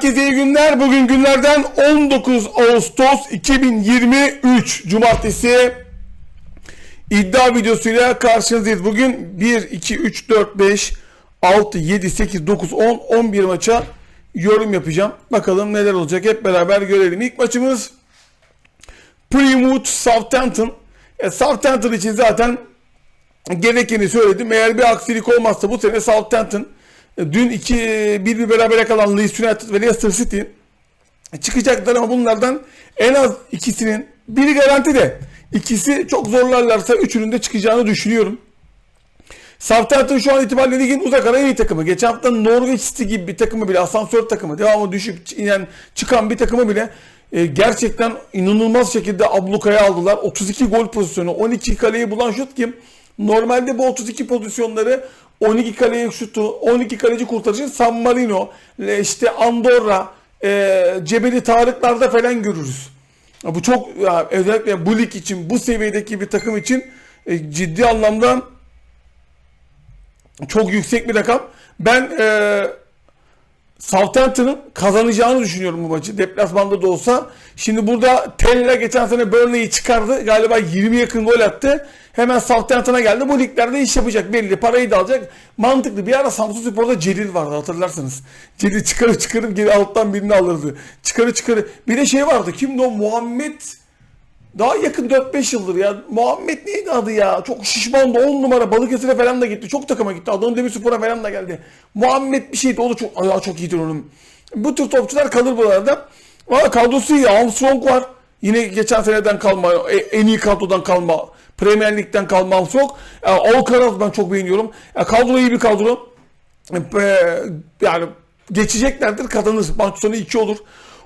Herkese iyi günler. Bugün günlerden 19 Ağustos 2023 Cumartesi iddia videosuyla karşınızdayız. Bugün 1, 2, 3, 4, 5, 6, 7, 8, 9, 10, 11 maça yorum yapacağım. Bakalım neler olacak hep beraber görelim. İlk maçımız Plymouth Southampton. E, Southampton için zaten gerekeni söyledim. Eğer bir aksilik olmazsa bu sene Southampton dün iki bir bir berabere kalan Leeds United ve Leicester City çıkacaklar ama bunlardan en az ikisinin biri garanti de ikisi çok zorlarlarsa üçünün de çıkacağını düşünüyorum. Southampton şu an itibariyle ligin uzak ara iyi takımı. Geçen hafta Norwich City gibi bir takımı bile asansör takımı devamlı düşüp inen çıkan bir takımı bile e, gerçekten inanılmaz şekilde ablukaya aldılar. 32 gol pozisyonu 12 kaleyi bulan şut kim? Normalde bu 32 pozisyonları 12 kaleye şutu, 12 kaleci kurtarıcı San Marino, işte Andorra, e, Cebeli Tarıklar'da falan görürüz. Bu çok ya, özellikle bu lig için, bu seviyedeki bir takım için e, ciddi anlamda çok yüksek bir rakam. Ben e, Southampton'ın kazanacağını düşünüyorum bu maçı. Deplasmanda da olsa. Şimdi burada Tella geçen sene Burnley'i çıkardı. Galiba 20 yakın gol attı. Hemen Southampton'a geldi. Bu liglerde iş yapacak belli. Parayı da alacak. Mantıklı. Bir ara Samsun Spor'da Celil vardı hatırlarsınız. Celil çıkarıp çıkarıp geri alttan birini alırdı. Çıkarı çıkarı. Bir de şey vardı. Kimdi o? Muhammed daha yakın 4-5 yıldır ya. Muhammed neydi adı ya? Çok şişmandı. 10 numara Balıkesir'e falan da gitti. Çok takıma gitti. Adana Demirspor'a falan da geldi. Muhammed bir şeydi. O da çok, ayağı çok iyidir onun. Bu tür topçular kalır buralarda. Valla kadrosu iyi. Armstrong var. Yine geçen seneden kalma. e- En iyi kadrodan kalma. Premier Lig'den kalma Armstrong. Yani Alcaraz ben çok beğeniyorum. Yani kadro iyi bir kadro. E, Yani geçeceklerdir. Kazanır. Maç sonu 2 olur.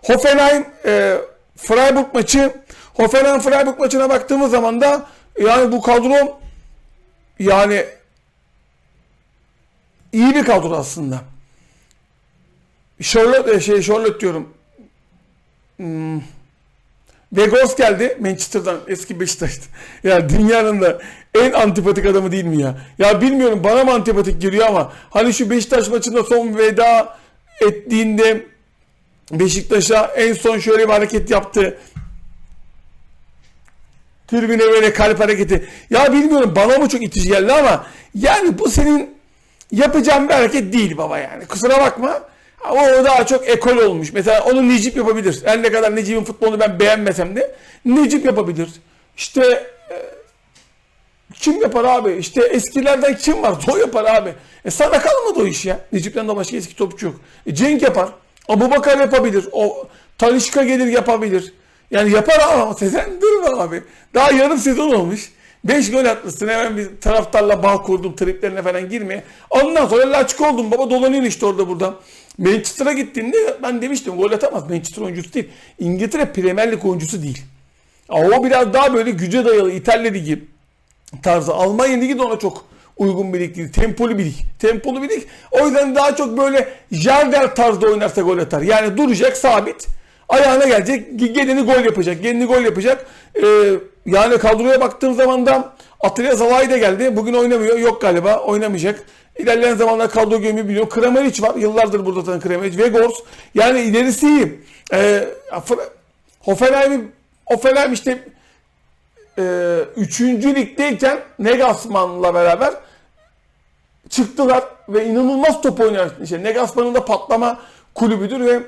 Hoffenheim e, Freiburg maçı Hoffenheim Freiburg maçına baktığımız zaman da yani bu kadro yani iyi bir kadro aslında. Charlotte şey Charlotte diyorum. Hmm. Vegos geldi Manchester'dan eski Beşiktaş'ta. Ya dünyanın da en antipatik adamı değil mi ya? Ya bilmiyorum bana mı antipatik geliyor ama hani şu Beşiktaş maçında son veda ettiğinde Beşiktaş'a en son şöyle bir hareket yaptı. Tribüne böyle kalp hareketi. Ya bilmiyorum bana mı çok itici geldi ama yani bu senin yapacağın bir hareket değil baba yani. Kusura bakma. O daha çok ekol olmuş. Mesela onu Necip yapabilir. Her ne kadar Necip'in futbolunu ben beğenmesem de Necip yapabilir. İşte e, kim yapar abi? İşte eskilerden kim var? O yapar abi. E sana kalmadı o iş ya. Necip'ten de başka eski topçu yok. E Cenk yapar. Abu Bakar yapabilir. O Talişka gelir yapabilir. Yani yapar ama Sezen durma abi. Daha yarım sezon olmuş. 5 gol atmışsın hemen bir taraftarla bağ kurdum triplerine falan girmeye. Ondan sonra laçık oldum baba dolanıyor işte orada burada. Manchester'a gittiğinde ben demiştim gol atamaz. Manchester oyuncusu değil. İngiltere Premier Lig oyuncusu değil. O biraz daha böyle güce dayalı İtalya Ligi tarzı. Almanya Ligi de ona çok uygun bir lig değil. Tempolu bir lig. Tempolu bir lig. O yüzden daha çok böyle Jarder tarzda oynarsa gol atar. Yani duracak sabit. Ayağına gelecek. Gelini gol yapacak. Gelini gol yapacak. Ee, yani kadroya baktığım zaman da Atilla Zalai de geldi. Bugün oynamıyor. Yok galiba. Oynamayacak. İlerleyen zamanlar kadro gömü biliyorum. Kramaric var. Yıllardır burada tanı Kramaric. Vegors. Yani ilerisi iyi. Ee, Hoffenheim, Hoffenheim işte e, 3. ligdeyken Negasman'la beraber çıktılar ve inanılmaz top oynayan işte Negasman'ın da patlama kulübüdür ve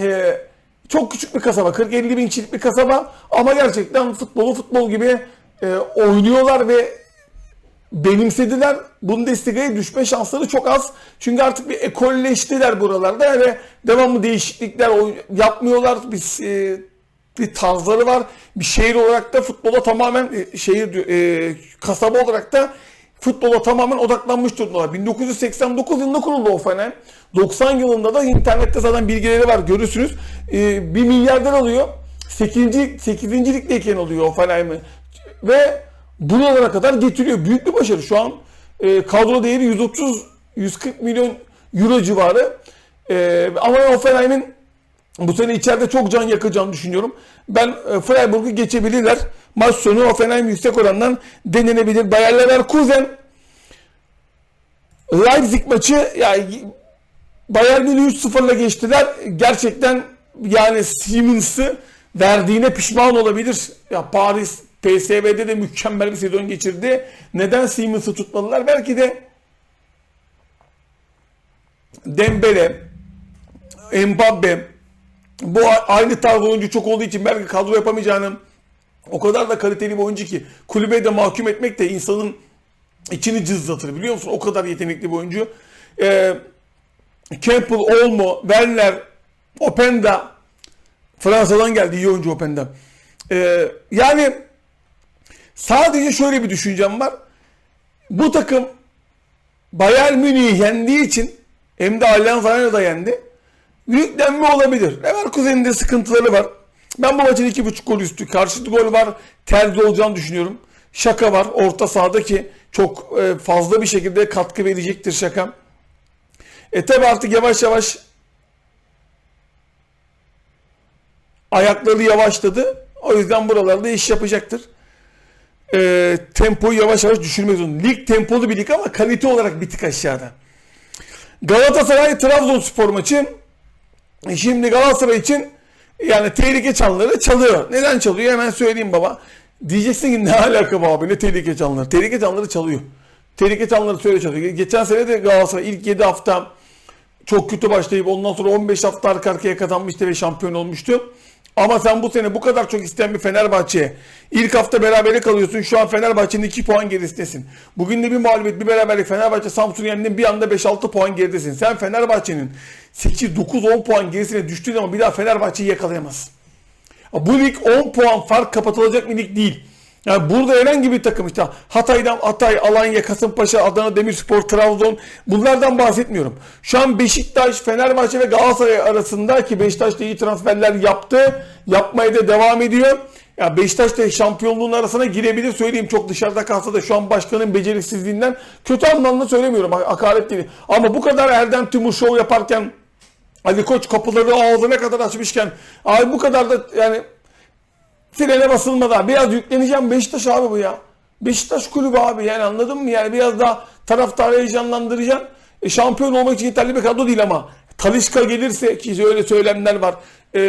e, çok küçük bir kasaba 40-50 bin kişilik bir kasaba ama gerçekten futbolu futbol gibi e, oynuyorlar ve benimsediler. Bundesliga'ya düşme şansları çok az. Çünkü artık bir ekolleştiler buralarda ve devamlı değişiklikler yapmıyorlar. Bir, e, bir tarzları var. Bir şehir olarak da futbola tamamen e, şehir e, kasaba olarak da futbola tamamen odaklanmış durumdalar. 1989 yılında kuruldu Hoffenheim. 90 yılında da internette zaten bilgileri var görürsünüz. E, 1 milyarder alıyor. 8. 8. ligdeyken oluyor Hoffenheim'i. Ve buralara kadar getiriyor. Büyük bir başarı. Şu an e, kadro değeri 130 140 milyon euro civarı. E, ama Hoffenheim'in bu sene içeride çok can yakacağını düşünüyorum. Ben e, Freiburg'u geçebilirler. Maç sonu Hoffenheim yüksek orandan denenebilir. Bayer Leverkusen Leipzig maçı ya Bayern Münih 3-0'la geçtiler. Gerçekten yani Siemens'ı verdiğine pişman olabilir. Ya Paris PSV'de de mükemmel bir sezon geçirdi. Neden Siemens'ı tutmadılar? Belki de Dembele, Mbappe bu aynı tarz oyuncu çok olduğu için belki kadro yapamayacağını o kadar da kaliteli bir oyuncu ki kulübe de mahkum etmek de insanın içini cızlatır biliyor musun? O kadar yetenekli bir oyuncu. Ee, Campbell, Olmo, Werner, Openda Fransa'dan geldi iyi oyuncu Openda. Ee, yani sadece şöyle bir düşüncem var. Bu takım Bayern Münih'i yendiği için hem de Allianz Arena'da yendi. Yüklenme olabilir. Leverkusen'in de sıkıntıları var. Ben bu maçın 2.5 gol üstü. Karşılıklı gol var. Terzi olacağını düşünüyorum. Şaka var. Orta sahada ki çok e, fazla bir şekilde katkı verecektir şaka. E tabi artık yavaş yavaş ayakları yavaşladı. O yüzden buralarda iş yapacaktır. E, tempoyu yavaş yavaş düşürmek zorunda. Lig tempolu bir lig ama kalite olarak bir tık aşağıda. Galatasaray Trabzonspor maçı. Şimdi Galatasaray için yani tehlike çanları çalıyor. Neden çalıyor? Hemen söyleyeyim baba. Diyeceksin ki ne alaka bu abi ne tehlike çanları? Tehlike çanları çalıyor. Tehlike çanları söyle çalıyor. Geçen sene de Galatasaray ilk 7 hafta çok kötü başlayıp ondan sonra 15 hafta arka arkaya kazanmıştı ve şampiyon olmuştu. Ama sen bu sene bu kadar çok isteyen bir Fenerbahçe'ye ilk hafta berabere kalıyorsun. Şu an Fenerbahçe'nin 2 puan gerisindesin. Bugün de bir mağlubiyet bir beraberlik Fenerbahçe Samsun'u yendin bir anda 5-6 puan geridesin. Sen Fenerbahçe'nin 8-9-10 puan gerisine düştüğün zaman bir daha Fenerbahçe'yi yakalayamazsın. Bu lig 10 puan fark kapatılacak bir lig değil. Yani burada herhangi bir takım işte Hatay'dan Hatay, Alanya, Kasımpaşa, Adana Demirspor, Trabzon bunlardan bahsetmiyorum. Şu an Beşiktaş, Fenerbahçe ve Galatasaray arasında ki Beşiktaş da iyi transferler yaptı. Yapmaya da devam ediyor. Ya Beşiktaş da şampiyonluğun arasına girebilir söyleyeyim çok dışarıda kalsa da şu an başkanın beceriksizliğinden kötü anlamda söylemiyorum hakaret değil. Ama bu kadar Erdem Timur show yaparken Ali Koç kapıları ağzına kadar açmışken abi bu kadar da yani frene basılmadan biraz yükleneceğim Beşiktaş abi bu ya. Beşiktaş kulübü abi yani anladın mı? Yani biraz daha taraftarı heyecanlandıracaksın. E, şampiyon olmak için yeterli bir kadro değil ama Talişka gelirse ki öyle söylemler var. E,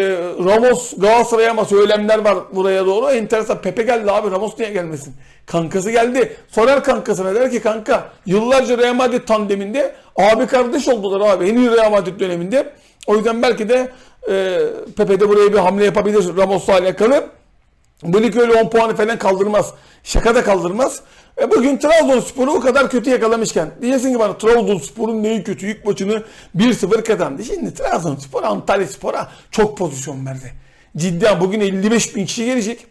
Ramos Galatasaray'a ama söylemler var buraya doğru. Enteresan. Pepe geldi abi. Ramos niye gelmesin? Kankası geldi. Sorar kankasına der ki kanka yıllarca Real Madrid tandeminde abi kardeş oldular abi. En iyi Real Madrid döneminde. O yüzden belki de e, Pepe de buraya bir hamle yapabilir Ramos'la alakalı. Bu lig öyle 10 puanı falan kaldırmaz. Şaka da kaldırmaz. E bugün Trabzonspor'u o kadar kötü yakalamışken diyeceksin ki bana Trabzonspor'un neyi kötü ilk maçını 1-0 kazandı. Şimdi Trabzonspor Antalya Spor'a çok pozisyon verdi. Cidden bugün 55 bin kişi gelecek.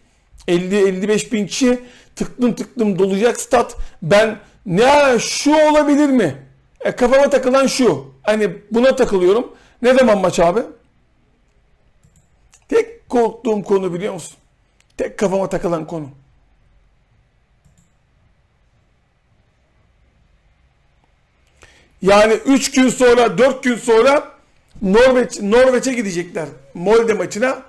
50-55 bin kişi tıklım tıklım dolacak stat. Ben ne şu olabilir mi? E, kafama takılan şu. Hani buna takılıyorum. Ne zaman maç abi? Tek korktuğum konu biliyor musun? Tek kafama takılan konu. Yani 3 gün sonra, 4 gün sonra Norveç Norveç'e gidecekler. Molde maçına.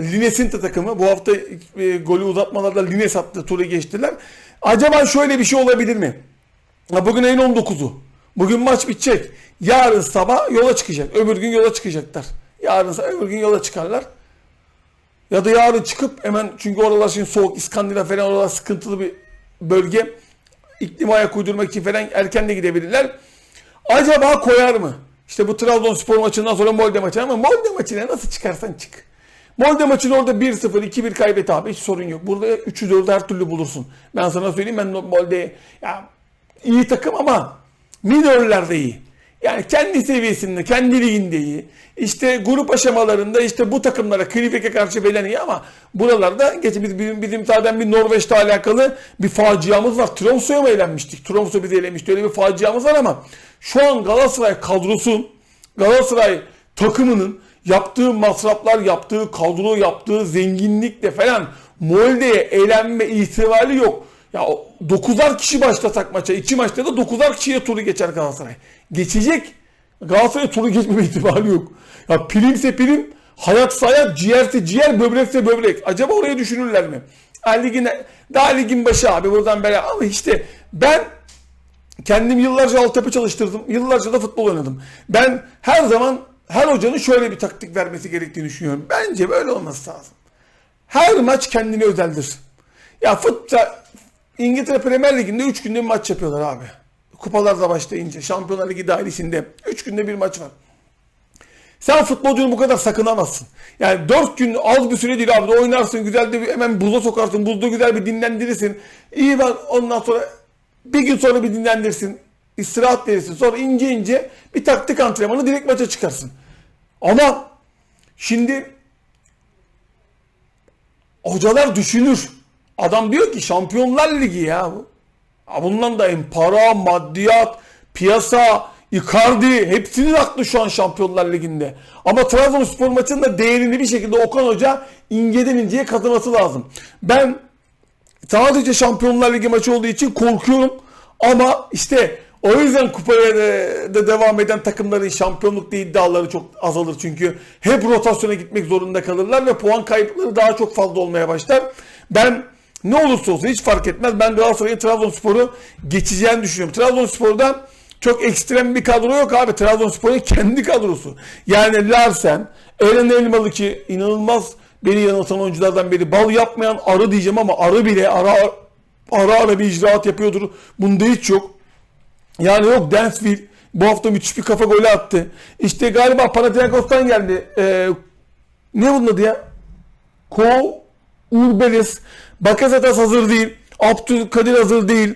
Lines'in de takımı. Bu hafta e, golü uzatmalarda Lines attı, turu geçtiler. Acaba şöyle bir şey olabilir mi? Bugün ayın 19'u. Bugün maç bitecek. Yarın sabah yola çıkacak. Öbür gün yola çıkacaklar. Yarın sabah öbür gün yola çıkarlar. Ya da yarın çıkıp hemen çünkü oralar şimdi soğuk İskandinav falan oralar sıkıntılı bir bölge. İklime ayak uydurmak için falan erken de gidebilirler. Acaba koyar mı? İşte bu Trabzonspor maçından sonra Molde maçı ama Molde maçına nasıl çıkarsan çık. Molde maçını orada 1-0, 2-1 kaybet abi hiç sorun yok. Burada 3'ü 4'ü her türlü bulursun. Ben sana söyleyeyim ben Molde ya iyi takım ama minörlerde iyi. Yani kendi seviyesinde, kendi liginde iyi. İşte grup aşamalarında işte bu takımlara Krivek'e karşı belen iyi ama buralarda geçen bizim, bizim, zaten bir Norveç'te alakalı bir faciamız var. Tromso'ya mı eğlenmiştik? Tromso bizi eğlenmişti. Öyle bir faciamız var ama şu an Galatasaray kadrosu, Galatasaray takımının yaptığı masraflar, yaptığı kadro, yaptığı zenginlikle falan Molde'ye eğlenme ihtimali yok. Ya 9'ar kişi başlasak maça. iki maçta da 9'ar kişiye turu geçer Galatasaray. Geçecek. Galatasaray turu geçmeme ihtimali yok. Ya primse prim, hayatsa hayat, ciğerse ciğer, böbrekse böbrek. Acaba oraya düşünürler mi? Ha, ligin, daha ligin başı abi buradan böyle ama işte ben kendim yıllarca altyapı çalıştırdım. Yıllarca da futbol oynadım. Ben her zaman her hocanın şöyle bir taktik vermesi gerektiğini düşünüyorum. Bence böyle olması lazım. Her maç kendine özeldir. Ya futbol İngiltere Premier Ligi'nde 3 günde bir maç yapıyorlar abi. Kupalar da başlayınca. Şampiyonlar Ligi dairesinde 3 günde bir maç var. Sen futbolcunu bu kadar sakınamazsın. Yani 4 gün az bir süre değil abi. Oynarsın güzel de bir, hemen buza sokarsın. Buzda güzel bir dinlendirirsin. İyi bak ondan sonra bir gün sonra bir dinlendirsin. istirahat verirsin. Sonra ince ince bir taktik antrenmanı direkt maça çıkarsın. Ama şimdi hocalar düşünür. Adam diyor ki Şampiyonlar Ligi ya bu. Bundan da para, maddiyat, piyasa, Icardi hepsinin aklı şu an Şampiyonlar Ligi'nde. Ama Trabzonspor maçının da değerini bir şekilde Okan Hoca inceden inceye kazanması lazım. Ben sadece Şampiyonlar Ligi maçı olduğu için korkuyorum. Ama işte o yüzden kupaya da devam eden takımların şampiyonlukta iddiaları çok azalır. Çünkü hep rotasyona gitmek zorunda kalırlar ve puan kayıpları daha çok fazla olmaya başlar. Ben ne olursa olsun hiç fark etmez. Ben Galatasaray'ın Trabzonspor'u geçeceğini düşünüyorum. Trabzonspor'da çok ekstrem bir kadro yok abi. Trabzonspor'un kendi kadrosu. Yani Larsen, Eren Elmalı ki inanılmaz beni yanıltan oyunculardan biri. Bal yapmayan arı diyeceğim ama arı bile ara ara, ara bir icraat yapıyordur. Bunda hiç yok. Yani yok Dansville bu hafta müthiş bir kafa golü attı. İşte galiba Panathinaikos'tan geldi. Ee, ne bunun adı ya? Ko Urbelis. Bakasetas hazır değil. Abdülkadir hazır değil.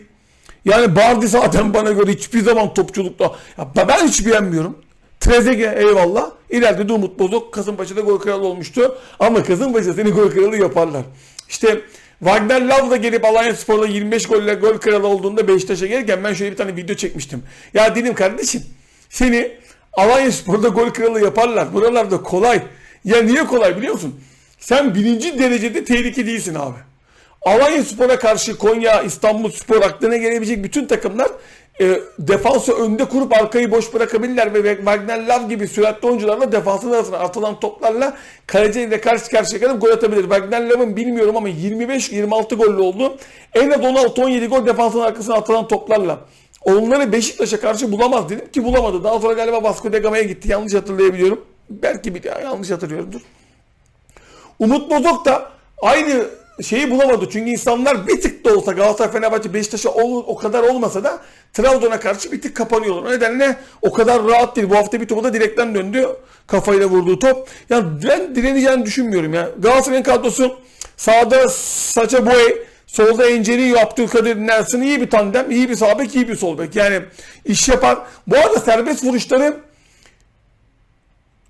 Yani Bardi zaten bana göre hiçbir zaman topçulukta. Ya ben hiç beğenmiyorum. Trezeguet eyvallah. İleride de Umut Bozok Kasımpaşa'da gol kralı olmuştu. Ama Kasımpaşa seni gol kralı yaparlar. İşte Wagner Love da gelip Alanya Spor'la 25 golle gol kralı olduğunda Beşiktaş'a gelirken ben şöyle bir tane video çekmiştim. Ya dedim kardeşim seni Alanya Spor'da gol kralı yaparlar. Buralarda kolay. Ya niye kolay biliyor musun? Sen birinci derecede tehlike değilsin abi. Alanya Spor'a karşı Konya, İstanbul Spor aklına gelebilecek bütün takımlar e, defansı önde kurup arkayı boş bırakabilirler ve Wagner Love gibi süratli oyuncularla defansın arasına atılan toplarla kaleciyle karşı karşıya kalıp gol atabilir. Wagner Love'ın bilmiyorum ama 25-26 gollü oldu. En az 16-17 gol defansın arkasına atılan toplarla. Onları Beşiktaş'a karşı bulamaz dedim ki bulamadı. Daha sonra galiba Vasco da Gama'ya gitti. Yanlış hatırlayabiliyorum. Belki bir yanlış hatırlıyorumdur. Umut Bozok da aynı şeyi bulamadı. Çünkü insanlar bir tık da olsa Galatasaray, Fenerbahçe, Beşiktaş'a o, o kadar olmasa da Trabzon'a karşı bir tık kapanıyorlar. O nedenle o kadar rahat değil. Bu hafta bir topu da direkten döndü. Kafayla vurduğu top. Yani ben direneceğini düşünmüyorum ya. Galatasaray'ın kadrosu sağda Saça Boy, solda Enceli, Abdülkadir Nelson iyi bir tandem, iyi bir sağ bek, iyi bir sol bek. Yani iş yapar. Bu arada serbest vuruşları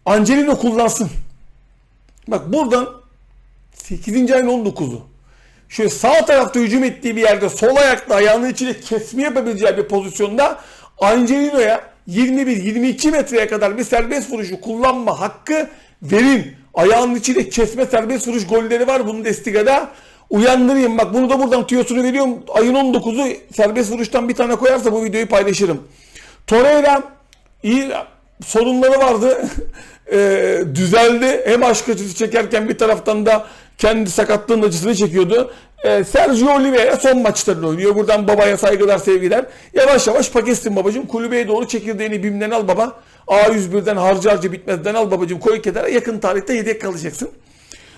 Angelino kullansın. Bak buradan 8. ayın 19'u. Şöyle sağ tarafta hücum ettiği bir yerde sol ayakla ayağının içine kesme yapabileceği bir pozisyonda Angelino'ya 21-22 metreye kadar bir serbest vuruşu kullanma hakkı verin. Ayağının içine kesme serbest vuruş golleri var Bundesliga'da. Uyandırayım bak bunu da buradan tüyosunu veriyorum. Ayın 19'u serbest vuruştan bir tane koyarsa bu videoyu paylaşırım. Torreira iyi sorunları vardı. e, düzeldi. Hem aşk acısı çekerken bir taraftan da kendi sakatlığının acısını çekiyordu. E, Sergio Oliveira son maçlarını oynuyor. Buradan babaya saygılar, sevgiler. Yavaş yavaş paketsin babacığım. Kulübeye doğru çekirdeğini BİM'den al baba. A101'den harcı harcı bitmezden al babacığım. Koy kenara yakın tarihte yedek kalacaksın.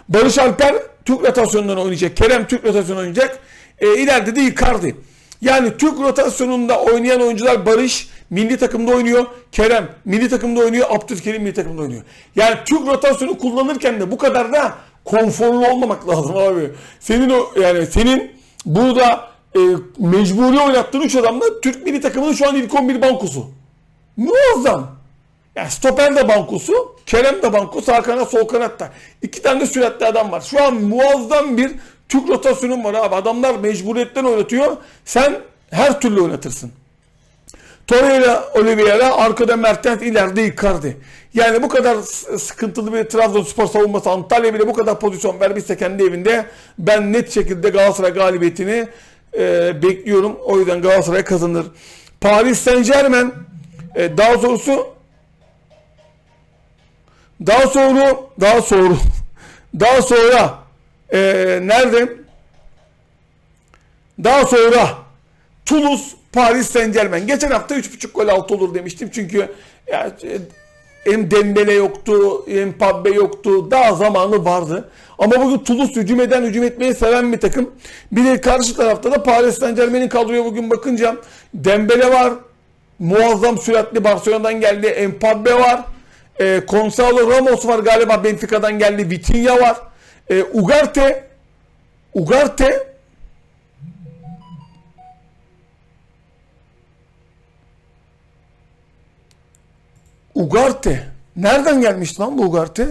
Barış Alper Türk rotasyonundan oynayacak. Kerem Türk rotasyonu oynayacak. E, ileride de Icardi. Yani Türk rotasyonunda oynayan oyuncular Barış milli takımda oynuyor. Kerem milli takımda oynuyor. Abdülkerim milli takımda oynuyor. Yani Türk rotasyonu kullanırken de bu kadar da konforlu olmamak lazım abi. Senin o yani senin burada e, mecburi oynattığın 3 adam da Türk milli takımının şu an ilk 11 bankosu. Muazzam. Yani stoper de bankosu, Kerem de banko, sağ kanat, sol kanatta. İki tane de süratli adam var. Şu an muazzam bir Türk rotasyonun var abi. Adamlar mecburiyetten oynatıyor. Sen her türlü oynatırsın. Torreira, Oliveira, arkada Mertens, ileride Icardi. Yani bu kadar sıkıntılı bir Trabzonspor savunması Antalya bile bu kadar pozisyon vermişse kendi evinde ben net şekilde Galatasaray galibiyetini e, bekliyorum. O yüzden Galatasaray kazanır. Paris Saint Germain e, daha doğrusu daha sonra daha sonra daha sonra e, nerede? Daha sonra Toulouse Paris Saint Germain. Geçen hafta 3.5 gol altı olur demiştim. Çünkü ya, e, hem Dembele yoktu, hem Pabbe yoktu. Daha zamanı vardı. Ama bugün Toulouse hücum eden, hücum etmeyi seven bir takım. Bir de karşı tarafta da Paris Saint Germain'in kadroya bugün bakınca Dembele var. Muazzam süratli Barcelona'dan geldi. Mbappe var. E, Gonzalo Ramos var galiba Benfica'dan geldi. Vitinha var. E, Ugarte Ugarte Ugarte. Nereden gelmiş lan bu Ugarte?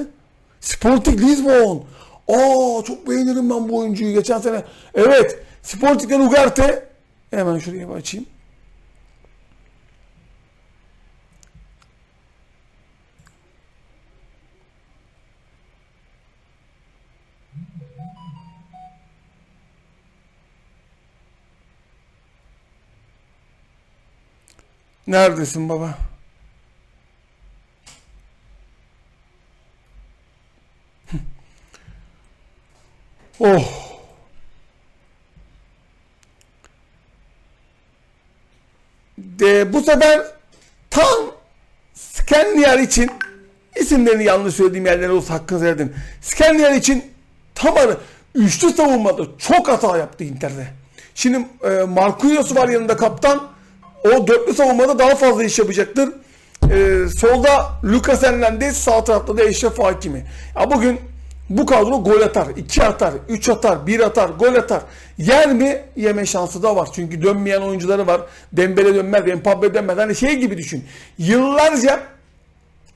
Sporting Lisbon. Aa çok beğenirim ben bu oyuncuyu geçen sene. Evet. Sporting'den Ugarte. Hemen şuraya bir açayım. Neredesin baba? Oh. De, bu sefer tam Scanlier için isimlerini yanlış söylediğim yerlere olsa hakkınızı verdim. Scanlier için tam arı üçlü savunmada çok hata yaptı Inter'de. Şimdi e, Marquinhos var yanında kaptan. O dörtlü savunmada daha fazla iş yapacaktır. E, solda Lucas Hernandez, sağ tarafta da Eşref Hakimi. Ya bugün bu kadro gol atar, 2 atar, 3 atar, 1 atar, gol atar. Yer mi? Yeme şansı da var. Çünkü dönmeyen oyuncuları var. Dembele dönmez, Mbappe dönmez. Hani şey gibi düşün. Yıllarca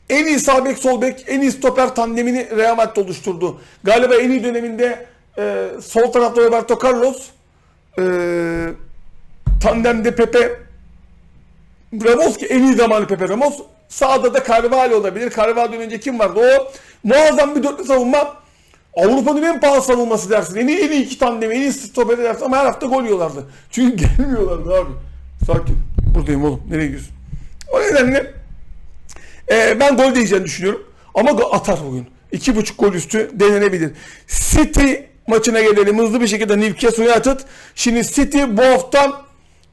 en iyi sağ bek, sol bek, en iyi stoper tandemini Real Madrid oluşturdu. Galiba en iyi döneminde e, sol tarafta Roberto Carlos, e, tandemde Pepe, Ramos ki en iyi zamanı Pepe Ramos. Sağda da Carvalho olabilir. Carvalho'dan önce kim vardı? O muazzam bir dörtlü savunma. Avrupa'nın en pahalı savunması dersin. En iyi, en iyi iki tandem, en iyi stoperi dersin ama her hafta gol yiyorlardı. Çünkü gelmiyorlardı abi. Sakin. Buradayım oğlum. Nereye gidiyorsun? O nedenle e, ben gol diyeceğini düşünüyorum. Ama atar bugün. İki buçuk gol üstü denenebilir. City maçına gelelim. Hızlı bir şekilde Newcastle United. Şimdi City bu hafta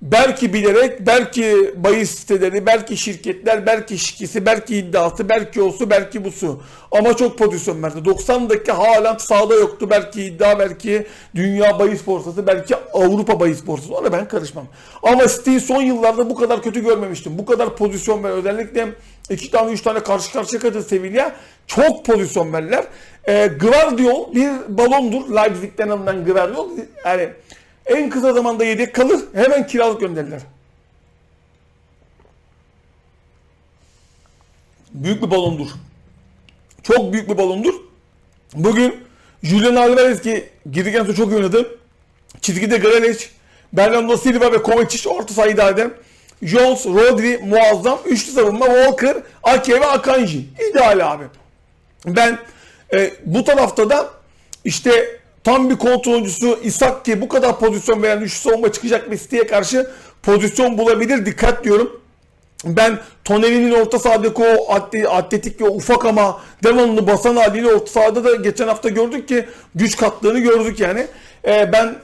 belki bilerek, belki bahis siteleri, belki şirketler, belki şikisi, belki iddiası, belki olsu, belki busu. Ama çok pozisyon verdi. 90 dakika Haaland sahada yoktu. Belki iddia, belki dünya bahis borsası, belki Avrupa bahis borsası. Ona ben karışmam. Ama City'yi son yıllarda bu kadar kötü görmemiştim. Bu kadar pozisyon ver. Özellikle iki tane, üç tane karşı karşıya kaldı Sevilla. Çok pozisyon verdiler. E, Gvardiol bir balondur. Leipzig'ten alınan Gvardiol. Yani en kısa zamanda yedek kalır. Hemen kiralık gönderirler. Büyük bir balondur. Çok büyük bir balondur. Bugün Julian Alvarez ki girdikten sonra çok oynadı. Çizgide Grealish, Bernardo Silva ve Kovacic orta sahayı idare. Jones, Rodri muazzam. Üçlü savunma Walker, Ake ve Akanji. İdeal abi. Ben e, bu tarafta da işte tam bir kontrol oyuncusu İshak ki bu kadar pozisyon veren üçlü savunma çıkacak City'ye karşı pozisyon bulabilir. Dikkat diyorum. Ben Toneli'nin orta sahadaki o atle- atletik ve ufak ama devamlı basan haliyle orta sahada da geçen hafta gördük ki güç kattığını gördük yani. Ee, ben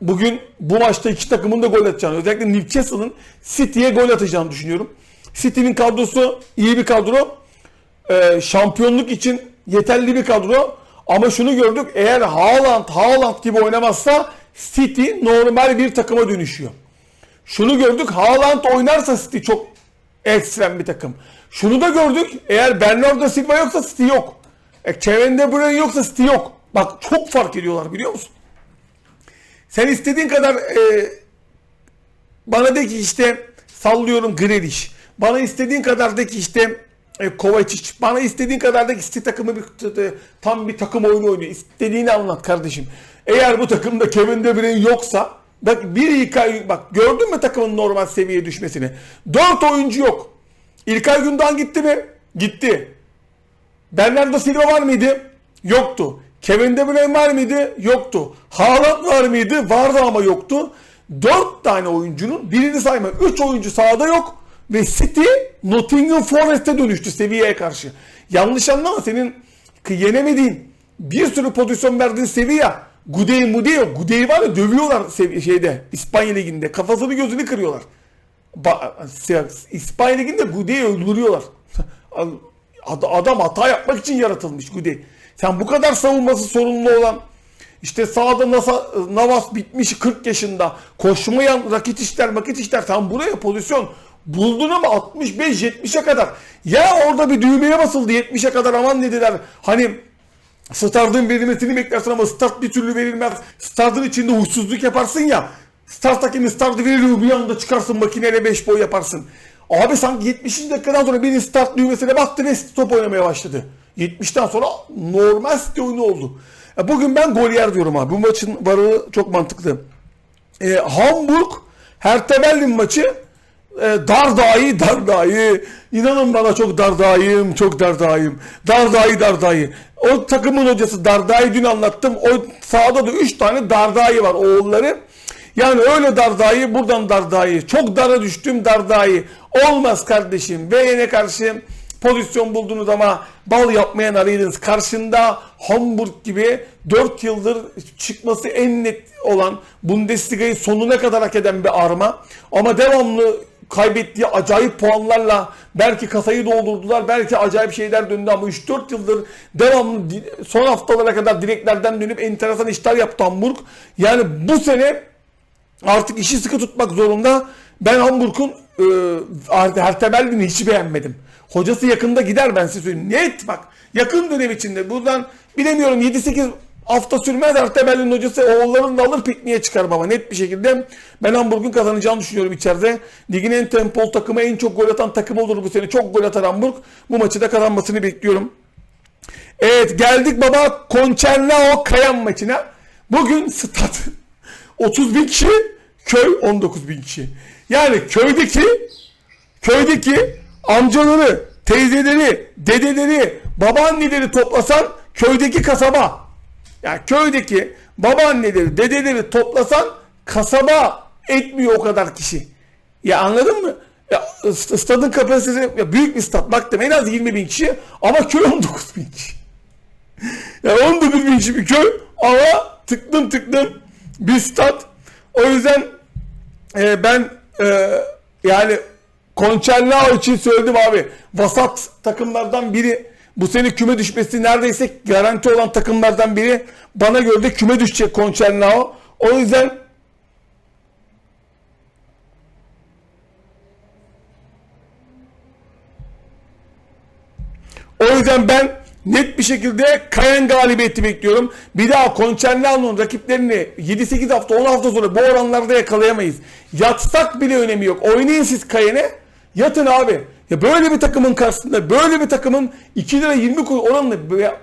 bugün bu maçta iki takımın da gol atacağını özellikle Newcastle'ın City'ye gol atacağını düşünüyorum. City'nin kadrosu iyi bir kadro. Ee, şampiyonluk için yeterli bir kadro. Ama şunu gördük eğer Haaland, Haaland gibi oynamazsa City normal bir takıma dönüşüyor. Şunu gördük Haaland oynarsa City çok ekstrem bir takım. Şunu da gördük eğer Bernardo Silva yoksa City yok. E, Kevin Bruyne yoksa City yok. Bak çok fark ediyorlar biliyor musun? Sen istediğin kadar e, bana de ki işte sallıyorum Grealish. Bana istediğin kadar de ki işte e, Kovacic. Bana istediğin kadar da City takımı bir, tam bir takım oyunu oynuyor. İstediğini anlat kardeşim. Eğer bu takımda Kevin De Bruyne yoksa bak bir İlkay bak gördün mü takımın normal seviyeye düşmesini? Dört oyuncu yok. İlkay Gündoğan gitti mi? Gitti. Bernardo Silva var mıydı? Yoktu. Kevin De Bruyne var mıydı? Yoktu. Haaland var mıydı? Vardı ama yoktu. Dört tane oyuncunun birini sayma. Üç oyuncu sahada yok. Ve City Nottingham Forest'e dönüştü seviyeye karşı. Yanlış anlama senin yenemediğin bir sürü pozisyon verdiğin seviye. Gudey Mudey Gudey var ya dövüyorlar şeyde İspanya liginde. Kafasını gözünü kırıyorlar. Ba- İspanya Ligi'nde Gude'yi öldürüyorlar. Ad- Adam hata yapmak için yaratılmış Gude. Sen bu kadar savunması sorunlu olan işte sağda Nasa, Navas bitmiş 40 yaşında. Koşmayan rakit işler makit işler. Sen buraya pozisyon buldun ama 65-70'e kadar. Ya orada bir düğmeye basıldı 70'e kadar aman dediler. Hani startın verilmesini beklersin ama start bir türlü verilmez. Startın içinde huysuzluk yaparsın ya. Start hakemi startı verir bir anda çıkarsın makineyle 5 boy yaparsın. Abi sanki 70. dakikadan sonra bir start düğmesine bastı ve top oynamaya başladı. 70'ten sonra normal site oyunu oldu. E, Bugün ben gol yer diyorum abi. Bu maçın varlığı çok mantıklı. E, Hamburg Hertha Berlin maçı e, dar dahi dar dahi. İnanın bana çok dar dahiyim, çok dar dahiyim. Dar dahi dar dahi. O takımın hocası Dardai dün anlattım. O sahada da 3 tane Dardai var oğulları. Yani öyle Dardai buradan Dardai. Çok dara düştüm Dardai. Olmaz kardeşim. Beğene karşı pozisyon buldunuz ama bal yapmayan arıydınız. Karşında Hamburg gibi 4 yıldır çıkması en net olan Bundesliga'yı sonuna kadar hak eden bir arma. Ama devamlı kaybettiği acayip puanlarla belki kasayı doldurdular. Belki acayip şeyler döndü ama 3-4 yıldır devamlı son haftalara kadar direklerden dönüp enteresan işler yaptı Hamburg. Yani bu sene artık işi sıkı tutmak zorunda. Ben Hamburg'un e, Hertha Berlin'i hiç beğenmedim. Hocası yakında gider ben size söyleyeyim. Net bak yakın dönem içinde buradan bilemiyorum 7-8 hafta sürmez Hertha Berlin hocası oğullarını da alır pikniğe çıkar baba net bir şekilde. Ben Hamburg'un kazanacağını düşünüyorum içeride. Ligin en tempol takımı en çok gol atan takım olur bu sene. Çok gol atar Hamburg. Bu maçı da kazanmasını bekliyorum. Evet geldik baba Concernao Kayan maçına. Bugün stat 30 bin kişi, köy 19 bin kişi. Yani köydeki köydeki amcaları, teyzeleri, dedeleri, babaanneleri toplasan köydeki kasaba. Yani köydeki babaanneleri, dedeleri toplasan kasaba etmiyor o kadar kişi. Ya anladın mı? Ya st- stadın kapasitesi ya büyük bir stat. Baktım en az 20 bin kişi ama köy 19 bin kişi. Yani 19 bin kişi bir köy ama tıklım tıklım bir stat. O yüzden e, ben e, yani Concernao için söyledim abi. Vasat takımlardan biri. Bu sene küme düşmesi neredeyse garanti olan takımlardan biri. Bana göre de küme düşecek Concernao. O yüzden O yüzden ben net bir şekilde Kayan galibiyeti bekliyorum. Bir daha Concernao'nun rakiplerini 7-8 hafta 10 hafta sonra bu oranlarda yakalayamayız. Yatsak bile önemi yok. Oynayın siz Kayan'e. Yatın abi. Ya böyle bir takımın karşısında böyle bir takımın 2 lira 20 kuruş oranını böyle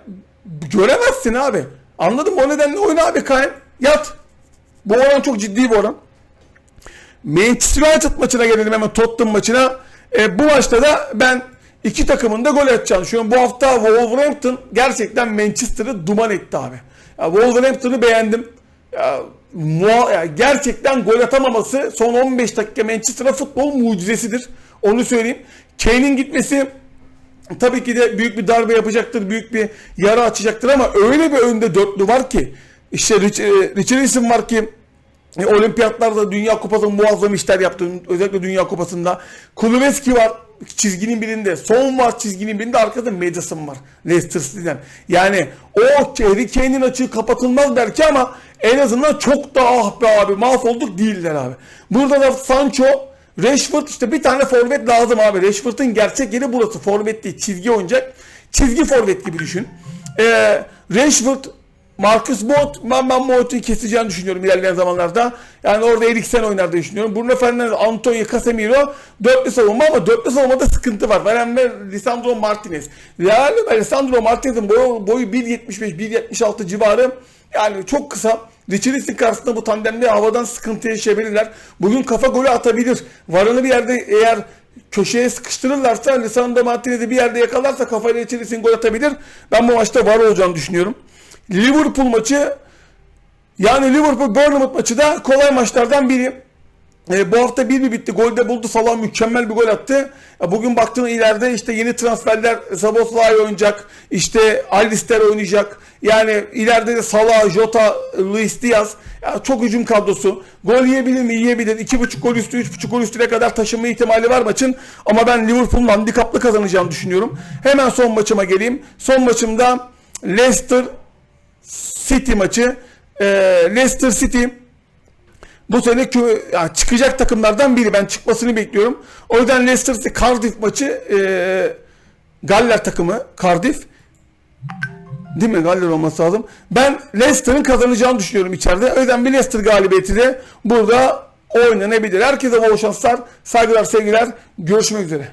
göremezsin abi. Anladın mı? O nedenle oyna abi Kayan. Yat. Bu oran çok ciddi bir oran. Manchester United maçına gelelim hemen Tottenham maçına. E, bu maçta da ben iki takımın da gol atacağını düşünüyorum. Bu hafta Wolverhampton gerçekten Manchester'ı duman etti abi. Ya, Wolverhampton'ı beğendim. Ya, ya, gerçekten gol atamaması son 15 dakika Manchester'a futbol mucizesidir. Onu söyleyeyim. Kane'in gitmesi tabii ki de büyük bir darbe yapacaktır, büyük bir yara açacaktır ama öyle bir önde dörtlü var ki işte Rich, e, Richarlison var ki e, olimpiyatlarda Dünya Kupası'nda muazzam işler yaptı. Özellikle Dünya Kupası'nda. Kuliveski var çizginin birinde. Son var çizginin birinde. Arkada Madison var. Leicester City'den. Yani o Harry Kane'in açığı kapatılmaz belki ama en azından çok daha ah be abi mahvolduk değiller abi. Burada da Sancho Rashford işte bir tane forvet lazım abi. Rashford'un gerçek yeri burası. Forvet değil. Çizgi oynayacak. Çizgi forvet gibi düşün. Ee, Rashford Marcus Boat, ben, ben Boat'u keseceğini düşünüyorum ilerleyen zamanlarda. Yani orada Eriksen oynar diye düşünüyorum. Bruno Fernandes, Antonio Casemiro dörtlü savunma ama dörtlü savunmada sıkıntı var. Veren ve Lisandro Martinez. Real Lisandro Martinez'in boyu, boyu 1.75-1.76 civarı. Yani çok kısa. Richarlison karşısında bu tandemde havadan sıkıntı yaşayabilirler. Bugün kafa golü atabilir. Varını bir yerde eğer köşeye sıkıştırırlarsa Lisandro Martinez'i bir yerde yakalarsa kafayla Richarlison gol atabilir. Ben bu maçta var olacağını düşünüyorum. Liverpool maçı yani Liverpool Bournemouth maçı da kolay maçlardan biri. E, bu hafta 1-1 bitti. Golde buldu. Salah mükemmel bir gol attı. Ya bugün baktığın ileride işte yeni transferler Saboslay oynayacak. İşte Alister oynayacak. Yani ileride de Salah, Jota, Luis Diaz. Ya çok hücum kadrosu. Gol yiyebilir mi? Yiyebilir. 2.5 gol üstü, 3.5 gol üstüne kadar taşınma ihtimali var maçın. Ama ben Liverpool'un handikaplı kazanacağını düşünüyorum. Hemen son maçıma geleyim. Son maçımda Leicester City maçı. Ee, Leicester City bu sene kö- ya çıkacak takımlardan biri. Ben çıkmasını bekliyorum. O yüzden Leicester City Cardiff maçı e, Galler takımı Cardiff Değil mi? Galler olması lazım. Ben Leicester'ın kazanacağını düşünüyorum içeride. O yüzden bir Leicester galibiyeti de burada oynanabilir. Herkese bol şanslar, saygılar, sevgiler. Görüşmek üzere.